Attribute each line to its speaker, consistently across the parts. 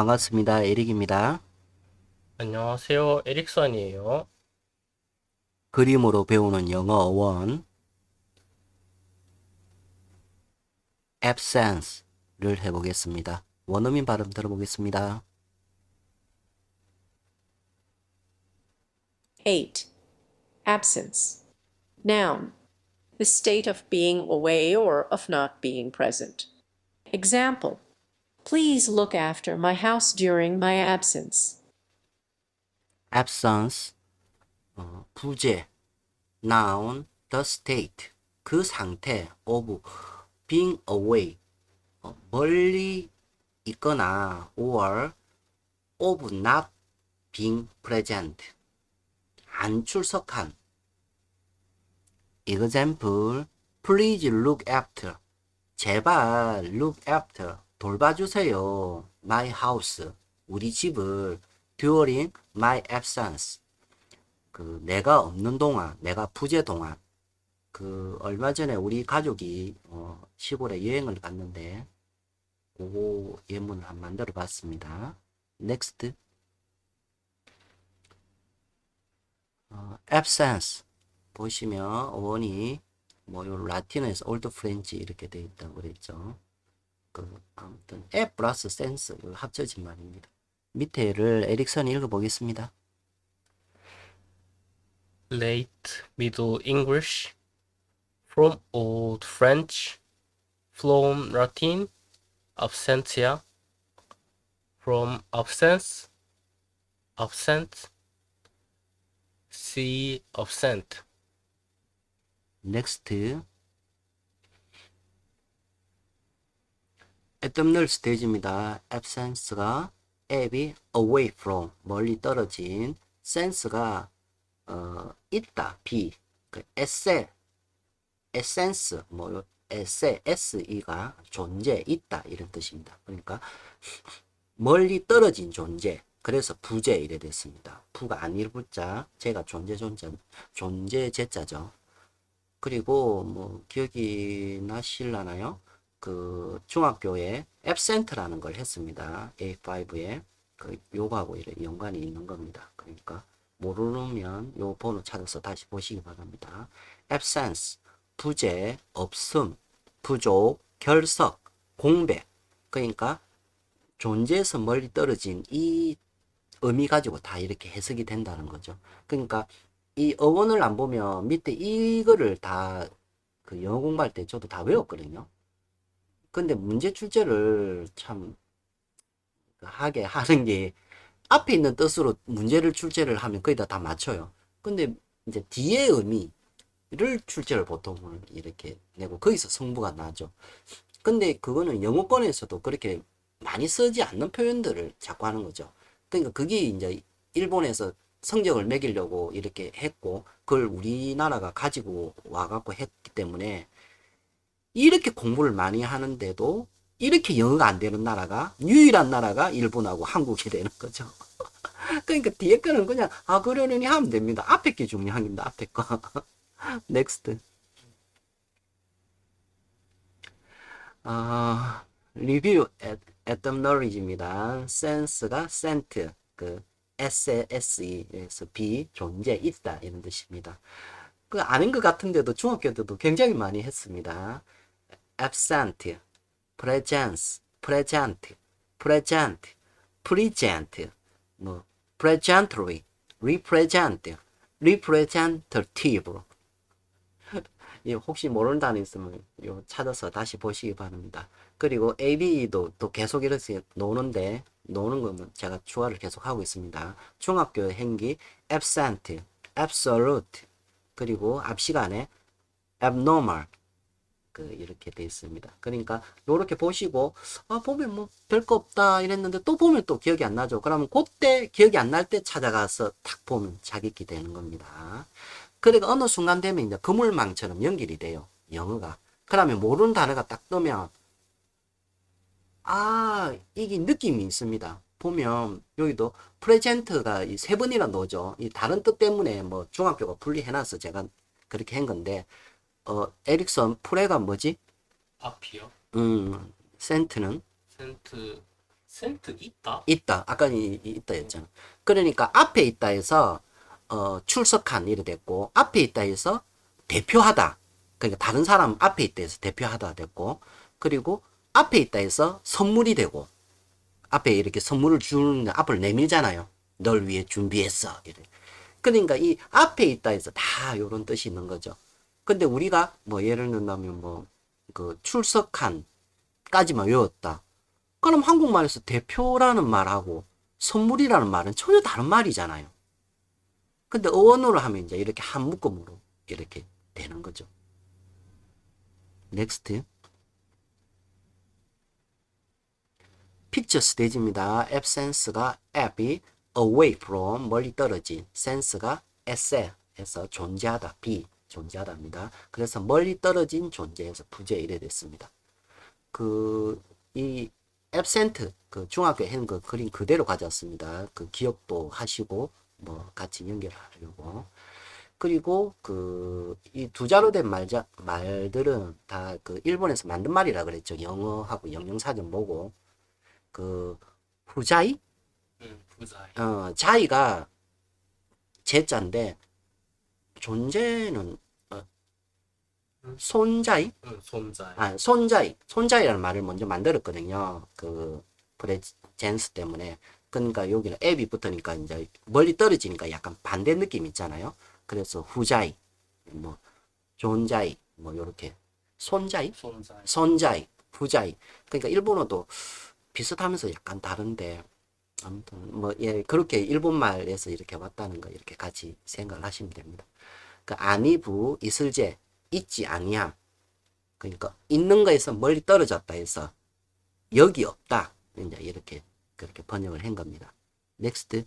Speaker 1: 반갑습니다. 에릭입니다.
Speaker 2: 안녕하세요. 에릭선이에요.
Speaker 1: 그림으로 배우는 영어 어원 absence를 해보겠습니다. 원어민 발음 들어보겠습니다.
Speaker 3: 8. Absence. Noun. The state of being away or of not being present. Example. Please look after my house during my absence.
Speaker 1: absence 어, 부재 noun the state 그 상태 of being away 어, 멀리 있거나 or of not being present 안 출석한 example please look after 제발 look after 돌봐주세요. My house. 우리 집을 during my absence. 그 내가 없는 동안 내가 부재 동안. 그 얼마 전에 우리 가족이 어, 시골에 여행을 갔는데 그 예문을 한 만들어 봤습니다. next. 어, absence. 보시면 어원이 뭐요? 라틴어에서 올드 프렌치 이렇게 돼 있다고 그랬죠. 그 아무튼 에 플러스 센스 합쳐진 말입니다. 밑에를 에릭슨이 읽어보겠습니다.
Speaker 2: Late Middle English from Old French from Latin absentia from absence absent see absent
Speaker 1: next 애덤널 스테이지입니다. absence가 앱이 away from 멀리 떨어진 sense가 어, 있다 be 그 에세 에센스 뭐 에세 se가 존재 있다 이런 뜻입니다. 그러니까 멀리 떨어진 존재 그래서 부재 이래 됐습니다. 부가 부자 제가 존재 존재 존재 제자죠. 그리고 뭐 기억이 나실라나요? 그 중학교에 absent라는 걸 했습니다. A5에 그 요거하고 이래 연관이 있는 겁니다. 그러니까 모르면 요 번호 찾아서 다시 보시기 바랍니다. absence 부재, 없음, 부족, 결석, 공백. 그러니까 존재에서 멀리 떨어진 이 의미 가지고 다 이렇게 해석이 된다는 거죠. 그러니까 이 어원을 안 보면 밑에 이거를 다 그 영어 공부할 때 저도 다 외웠거든요. 근데 문제 출제를 참 하게 하는 게 앞에 있는 뜻으로 문제를 출제를 하면 거의 다 다 맞춰요. 근데 이제 뒤의 의미를 출제를 보통은 이렇게 내고 거기서 성부가 나죠. 근데 그거는 영어권에서도 그렇게 많이 쓰지 않는 표현들을 자꾸 하는 거죠. 그러니까 그게 이제 일본에서 성적을 매기려고 이렇게 했고 그걸 우리나라가 가지고 와갖고 했기 때문에 이렇게 공부를 많이 하는데도 이렇게 영어가 안 되는 나라가 유일한 나라가 일본하고 한국이 되는 거죠. 그러니까 뒤에 거는 그냥 아 그러려니 하면 됩니다. 앞에 게 중요한 겁니다. 앞에 거. 넥스트. 아 리뷰 etymology입니다. sense가 sent 그 SSE에서 B 존재 있다 이런 뜻입니다. 그 아닌 것 같은데도 중학교 때도 굉장히 많이 했습니다. Absent, presence, present, present, present, 뭐 presently, represent, representative. 예, 혹시 모르는 단어 있으면 요 찾아서 다시 보시기 바랍니다. 그리고 AB도 또 계속 이렇게 노는데 노는 거면 제가 추가를 계속 하고 있습니다. 중학교 행기 absent, absolute 그리고 앞 시간에 abnormal 그 이렇게 돼 있습니다. 그러니까 요렇게 보시고 아 보면 뭐 별거 없다 이랬는데 또 보면 또 기억이 안 나죠. 그러면 그때 기억이 안 날 때 찾아가서 탁 보면 자기기 되는 겁니다. 그러니까 어느 순간 되면 이제 그물망처럼 연결이 돼요. 영어가. 그러면 모르는 단어가 딱 뜨면 아 이게 느낌이 있습니다. 보면 여기도 프레젠트가 이 세 번이나 넣죠. 이 다른 뜻 때문에 뭐 중학교가 분리해놔서 제가 그렇게 한 건데 어 에릭선 프레가 뭐지?
Speaker 2: 앞이요.
Speaker 1: 음 센트는
Speaker 2: 센트 센트 있다?
Speaker 1: 있다. 아까 이, 이 있다였잖아. 그러니까 앞에 있다 해서 어 출석한 이래 됐고 앞에 있다 해서 대표하다. 그러니까 다른 사람 앞에 있다 해서 대표하다 됐고 그리고 앞에 있다 해서 선물이 되고 앞에 이렇게 선물을 주는 앞을 내밀잖아요. 널 위해 준비했어. 이래. 그러니까 이 앞에 있다 해서 다 이런 뜻이 있는 거죠. 근데 우리가 뭐 예를 들면 뭐 그 출석한까지만 외웠다. 그럼 한국말에서 대표라는 말하고 선물이라는 말은 전혀 다른 말이잖아요. 근데 어원으로 하면 이제 이렇게 한 묶음으로 이렇게 되는 거죠. 넥스트. 픽처 스테이지입니다. absence가 ab이 away from 멀리 떨어진 sense가 as에서 존재하다 be 존재하다입니다. 그래서 멀리 떨어진 존재에서 부재 이래 됐습니다. 그이 absent 그 중학교에 했는 그 그림 그대로 가져왔습니다. 그 기억도 하시고 뭐 같이 연결하려고 그리고 그 이 두 자로 된 말자 말들은 다 그 일본에서 만든 말이라 그랬죠. 영어하고 영영사전 보고 그 후자이
Speaker 2: 응, 부자이.
Speaker 1: 어 자이가 제자인데 존재는 어, 손자이
Speaker 2: 응, 손자이.
Speaker 1: 아, 손자이, 손자이라는 말을 먼저 만들었거든요. 그 프레젠스 때문에. 그러니까 여기는 앱이 붙으니까 이제 멀리 떨어지니까 약간 반대 느낌 있잖아요. 그래서 후자이, 뭐 존자이, 뭐 요렇게 손자이,
Speaker 2: 손자이.
Speaker 1: 손자이, 후자이. 그러니까 일본어도 비슷하면서 약간 다른데 아무튼 뭐 예, 그렇게 일본 말에서 이렇게 왔다는 거 이렇게 같이 생각을 하시면 됩니다. 그 아니부 이슬제 있지 아니야. 그러니까 있는 거에서 멀리 떨어졌다 해서 여기 없다. 이제 이렇게 그렇게 번역을 한 겁니다. 넥스트.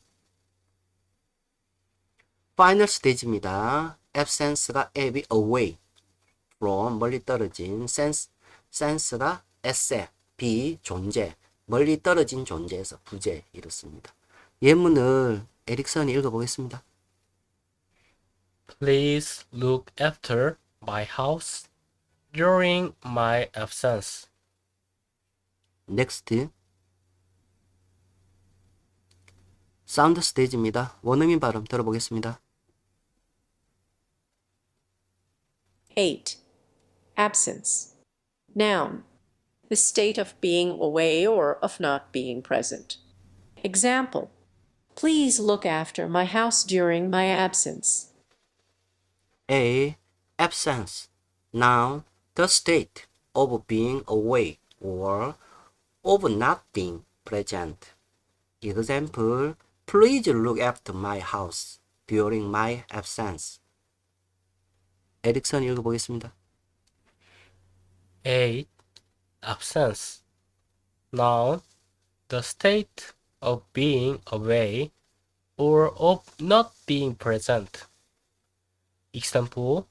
Speaker 1: 파이널 스테이지입니다. absence가 ab이 away from 멀리 떨어진 sense sense가 esse be 존재 멀리 떨어진 존재에서 부재 이렇습니다. 예문을 에릭선이 읽어보겠습니다.
Speaker 2: Please look after my house during my absence.
Speaker 1: 넥스트 사운드 스테이지입니다. 원어민 발음 들어보겠습니다.
Speaker 3: 8. Absence. Noun. The state of being away or of not being present. Example. Please look after my house during my absence.
Speaker 1: A. Absence. Noun. The state of being away or of not being present. Example. Please look after my house during my absence. 에릭선 읽어보겠습니다.
Speaker 2: A. Absence. Noun. The state of being away or of not being present. Example.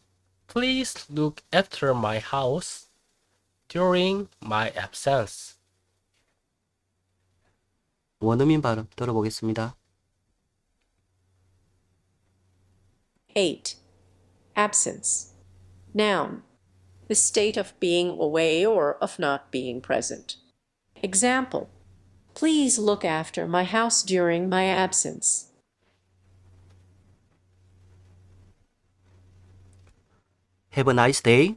Speaker 2: Please look after my house during my absence.
Speaker 1: 원어민 발음 들어보겠습니다.
Speaker 3: 8. Absence. Noun. The state of being away or of not being present. Example. Please look after my house during my absence.
Speaker 1: Have a nice day.